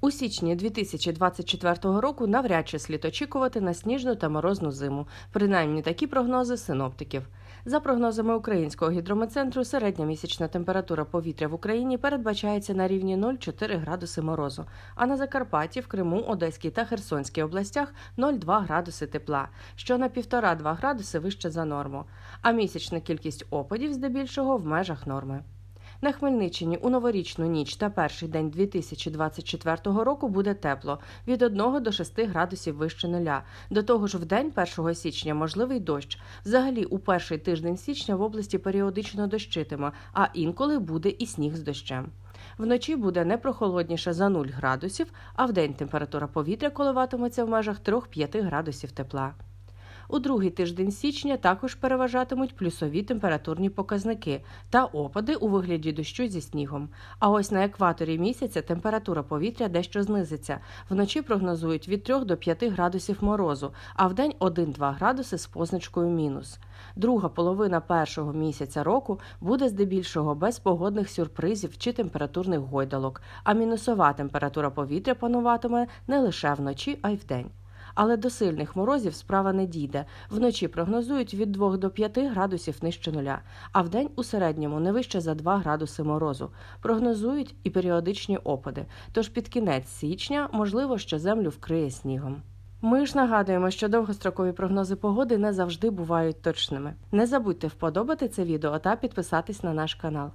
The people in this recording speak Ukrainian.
У січні 2024 року навряд чи слід очікувати на сніжну та морозну зиму. Принаймні такі прогнози синоптиків. За прогнозами українського гідрометцентру, середня місячна температура повітря в Україні передбачається на рівні 0,4 градуси морозу, а на Закарпатті, в Криму, Одеській та Херсонській областях 0,2 градуси тепла, що на 1,5-2 градуси вище за норму. А місячна кількість опадів здебільшого в межах норми. На Хмельниччині у новорічну ніч та перший день 2024 року буде тепло від 1 до 6 градусів вище нуля. До того ж, в день 1 січня можливий дощ. Взагалі, у перший тиждень січня в області періодично дощитиме, а інколи буде і сніг з дощем. Вночі буде не прохолодніше за 0 градусів, а вдень температура повітря коливатиметься в межах 3-5 градусів тепла. У другий тиждень січня також переважатимуть плюсові температурні показники та опади у вигляді дощу зі снігом. А ось на екваторі місяця температура повітря дещо знизиться. Вночі прогнозують від 3 до 5 градусів морозу, а вдень 1-2 градуси з позначкою мінус. Друга половина першого місяця року буде здебільшого без погодних сюрпризів чи температурних гойдалок, а мінусова температура повітря пануватиме не лише вночі, а й вдень. Але до сильних морозів справа не дійде. Вночі прогнозують від 2 до 5 градусів нижче нуля, а вдень у середньому не вище за 2 градуси морозу. Прогнозують і періодичні опади. Тож під кінець січня можливо, що землю вкриє снігом. Ми ж нагадуємо, що довгострокові прогнози погоди не завжди бувають точними. Не забудьте вподобати це відео та підписатись на наш канал.